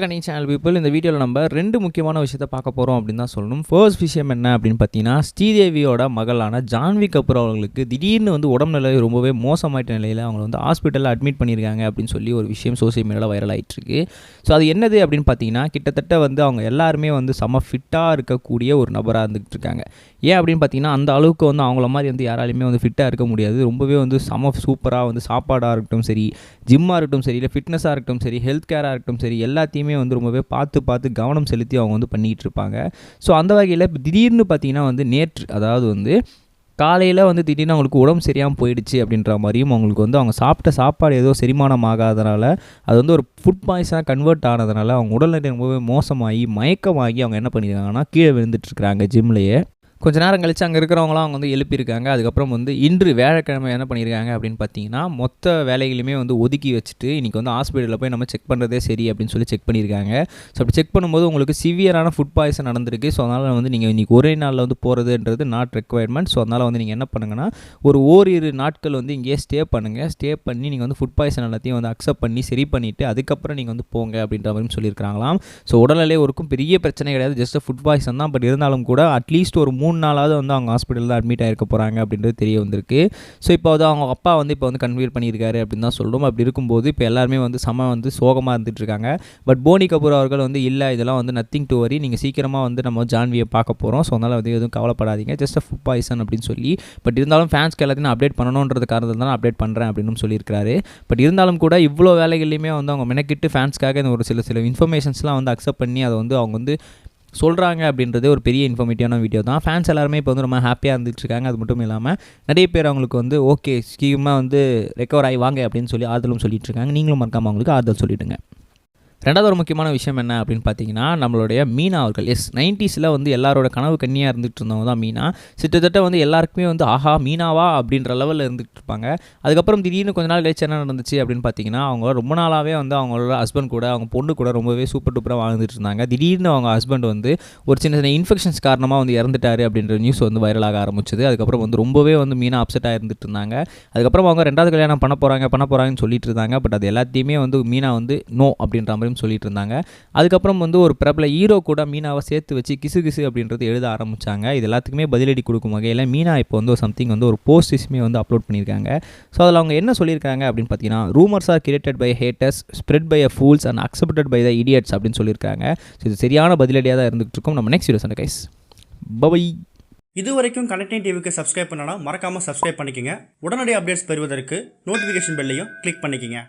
கனி channel people இந்த வீடியோவில் நம்ம ரெண்டு முக்கியமான விஷயத்தை பார்க்க போகிறோம் அப்படின்னு தான் சொல்லணும். ஃபர்ஸ்ட் விஷயம் என்ன அப்படின்னு பார்த்தீங்கன்னா ஸ்ரீதேவியோட மகளான ஜான்வி கபூர் அவங்களுக்கு திடீர்னு வந்து உடம்பு நிலை ரொம்பவே மோசமாயிட்ட நிலையில் அவங்க வந்து ஹாஸ்பிட்டலில் அட்மிட் பண்ணியிருக்காங்க அப்படின்னு சொல்லி ஒரு விஷயம் சோசியல் மீடியாவில் வைரல் ஆகிட்டுருக்கு ஸோ அது என்னது அப்படின்னு பார்த்தீங்கன்னா கிட்டத்தட்ட வந்து அவங்க எல்லாருமே வந்து செம ஃபிட்டாக இருக்கக்கூடிய ஒரு நபராக இருந்துகிட்டு இருக்காங்க ஏன் அப்படின்னு பார்த்தீங்கன்னா அந்த அளவுக்கு வந்து அவங்கள மாதிரி வந்து யாராலையுமே வந்து ஃபிட்டாக இருக்க முடியாது. ரொம்பவே வந்து செம சூப்பராக வந்து சாப்பாடாக இருக்கட்டும் சரி ஜிம்மாக இருக்கட்டும் சரி இல்லை ஃபிட்னஸாக இருக்கட்டும் சரி ஹெல்த் கேராக இருக்கட்டும் சரி எல்லாத்தையும் வந்து ரொம்பவே பார்த்து பார்த்து கவனம் செலுத்தி அவங்க வந்து பண்ணிகிட்டு இருப்பாங்க. ஸோ அந்த வகையில் இப்போ திடீர்னு பார்த்தீங்கன்னா வந்து நேற்று அதாவது வந்து காலையில் வந்து திடீர்னு அவங்களுக்கு உடம்பு சரியாமல் போயிடுச்சு அப்படின்ற மாதிரியும் அவங்களுக்கு வந்து அவங்க சாப்பிட்ட சாப்பாடு ஏதோ செரிமானம் ஆகாதனால அது வந்து ஒரு ஃபுட் பாய்ஸாக கன்வெர்ட் ஆனதுனால அவங்க உடல்நிலை ரொம்பவே மோசமாகி மயக்கமாகி அவங்க என்ன பண்ணியிருக்காங்கன்னா கீழே விழுந்துட்டுருக்குறாங்க ஜிம்லேயே கொஞ்ச நேரம் கழிச்சு அங்கே இருக்கிறவங்களாம் அவங்க வந்து எழுப்பியிருக்காங்க. அதுக்கப்புறம் வந்து இன்று வேலைக்கிழமை என்ன பண்ணியிருக்காங்க அப்படின்னு பார்த்தீங்கன்னா மொத்த வேலைகளையுமே வந்து ஒதுக்கி வச்சுட்டு இன்றைக்கி வந்து ஹாஸ்பிட்டலில் போய் நம்ம செக் பண்ணுறதே சரி அப்படின்னு சொல்லி செக் பண்ணியிருக்காங்க. ஸோ அப்படி செக் பண்ணும்போது உங்களுக்கு சிவியரான ஃபுட் பாய்சன் நடந்திருக்கு. ஸோ அதனால் வந்து நீங்கள் இன்றைக்கி ஒரே நாளில் வந்து போகிறதுன்றது நாட் ரெக்குவயர்மெண்ட் ஸோ அதனால் வந்து நீங்கள் என்ன பண்ணுங்கன்னா ஒரு ஓரிரு நாட்கள் வந்து இங்கேயே ஸ்டே பண்ணுங்கள் ஸ்டே பண்ணி நீங்கள் வந்து ஃபுட் பாய்சன் எல்லாத்தையும் வந்து அக்செப்ட் பண்ணி சரி பண்ணிவிட்டு அதுக்கப்புறம் நீங்கள் வந்து போங்க அப்படின்ற மாதிரி சொல்லியிருக்காங்களாம் ஸோ உடல்நிலை ஒருக்கும் பெரிய பிரச்சனை கிடையாது. ஜஸ்ட் ஃபுட் பாய்சன் தான். பட் இருந்தாலும் கூட அட்லீஸ்ட் ஒரு மூணு நாளாவது வந்து அவங்க ஹாஸ்பிட்டலில் தான் அட்மிட் ஆகிருக்க போகிறாங்க அப்படின்றது தெரிய வந்திருக்கு. ஸோ இப்போ வந்து அவங்க அப்பா வந்து இப்போ வந்து கன்வீர் பண்ணியிருக்காரு அப்படின்னு தான் சொல்கிறோம் அப்படி இருக்கும்போது இப்போ எல்லாருமே வந்து செம வந்து சோகமாக இருந்துட்டு இருக்காங்க பட் போனி கபூர் அவர்கள் வந்து இல்லை இதெல்லாம் வந்து நத்திங் டு வரி நீங்கள் சீக்கிரமாக வந்து நம்ம ஜான்வியை பார்க்க போகிறோம் ஸோ அதனால் வந்து எதுவும் கவலைப்படாதீங்க. ஜஸ்ட் அ ஃபுட் பாய்சன் அப்படின்னு சொல்லி. பட் இருந்தாலும் ஃபேன்ஸ்க்கு எல்லாத்தையும் அப்டேட் பண்ணணுன்றது காரணத்தில் தான் அப்டேட் பண்ணுறேன் அப்படின்னு சொல்லியிருக்காரு பட் இருந்தாலும் கூட இவ்வளோ வேலைகள்லையுமே வந்து அவங்க மெனக்கிட்டு ஃபேன்ஸ்க்காக இந்த ஒரு சில சில இன்ஃபர்மேஷன்ஸ்லாம் வந்து அக்செப்ட் பண்ணி அதை வந்து அவங்க வந்து சொல்கிறாங்க அப்படின்றது ஒரு பெரிய இன்ஃபர்மேட்டிவான வீடியோ தான். ஃபேன்ஸ் எல்லாருமே இப்போ வந்து ரொம்ப ஹாப்பியாக இருந்துட்டு இருக்காங்க அது மட்டும் இல்லாமல் நிறைய பேர் அவங்களுக்கு வந்து ஓகே ஸ்கீமாக வந்து ரெக்கவர் ஆகி வாங்க அப்படின்னு சொல்லி ஆறுதலும் சொல்லிட்டு இருக்காங்க நீங்களும் மறக்காமல் அவங்களுக்கு ஆறுதல் சொல்லிவிடுங்க ரெண்டாவது ஒரு முக்கியமான விஷயம் என்ன அப்படின்னு பார்த்தீங்கன்னா நம்மளுடைய மீனா அவர்கள். எஸ் நைன்டிஸில் வந்து எல்லாரோட கனவு கண்ணியாக இருந்துகிட்டு இருந்தவங்க தான் மீனா. கிட்டத்தட்ட வந்து எல்லாருக்குமே வந்து ஆஹா மீனாவா? அப்படின்ற லெவலில் இருந்துகிட்டு இருப்பாங்க. அதுக்கப்புறம் திடீர்னு கொஞ்ச நாள் கழிச்சு என்ன நடந்துச்சு அப்படின்னு பார்த்தீங்கன்னா அவங்க ரொம்ப நாளாகவே வந்து அவங்களோட ஹஸ்பண்ட் கூட அவங்க பொண்ணு கூட ரொம்பவே சூப்பர் டூப்பராக வாழ்ந்துட்டு இருந்தாங்க. திடீர்னு அவங்க ஹஸ்பண்ட் வந்து ஒரு சின்ன சின்ன இன்ஃபெக்ஷன்ஸ் காரணமாக வந்து இறந்துட்டாரு அப்படின்ற நியூஸ் வந்து வைரலாக ஆரம்பிச்சது. அதுக்கப்புறம் வந்து ரொம்பவே வந்து மீனா அப்செட்டாக இருந்துட்டு இருந்தாங்க. அதுக்கப்புறம் அவங்க ரெண்டாவது கல்யாணம் பண்ண போகிறாங்க பண்ண போகிறாங்கன்னு சொல்லிட்டு இருந்தாங்க. பட் அது எல்லாத்தையுமே வந்து மீனா வந்து நோ அப்படின்ற மாதிரி அப்படின்னு சொல்லிட்டு இருந்தாங்க அதுக்கப்புறம் வந்து ஒரு பிரபல ஹீரோ கூட மீனாவை சேர்த்து வச்சு கிசு கிசு அப்படின்றது எழுத ஆரம்பிச்சாங்க. இது எல்லாத்துக்குமே பதிலடி கொடுக்கும் வகையில் மீனா இப்போ வந்து ஒரு சம்திங் வந்து ஒரு போஸ்டிஸுமே வந்து அப்லோட் பண்ணியிருக்காங்க. ஸோ அதில் அவங்க என்ன சொல்லியிருக்காங்க அப்படின்னு பார்த்தீங்கன்னா rumours are created by haters spread by a fools and accepted by the idiots அப்படின்னு சொல்லியிருக்காங்க. ஸோ இது சரியான பதிலடியாக தான் இருந்துகிட்டு இருக்கும். நம்ம நெக்ஸ்ட் வீடியோ சொன்ன கைஸ் பபை இது வரைக்கும் கனெக்டிங் டிவிக்கு சப்ஸ்கிரைப் பண்ணனா மறக்காமல் சப்ஸ்கிரைப் பண்ணிக்கங்க. உடனடி அப்டேட்ஸ் பெறுவதற்கு நோட்டிஃபிகேஷன் பெல்லையும் கிளிக் பண்ணிக்கங்க.